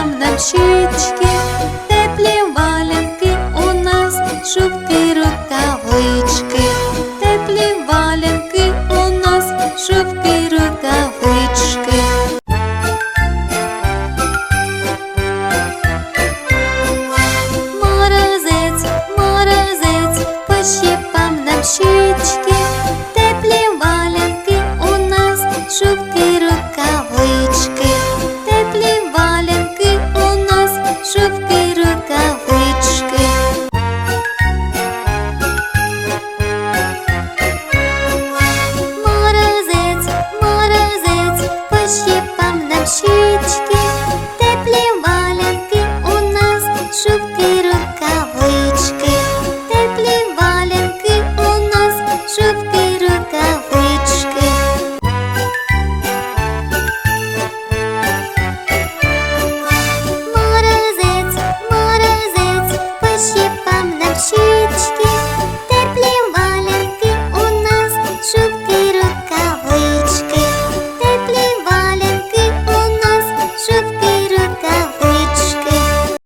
Там нам щічки, теплі валянки, у нас шубки рукавички, теплі валенки у нас шубки рукавички. Морозець, морозець, пощепав нам щічки, теплі валенки у нас шубки рукавички. рушнички, теплі у нас, шубки рукавички, теплі валянки у нас, шубки рукавички. Морозець, морозець, пощипав нам щічки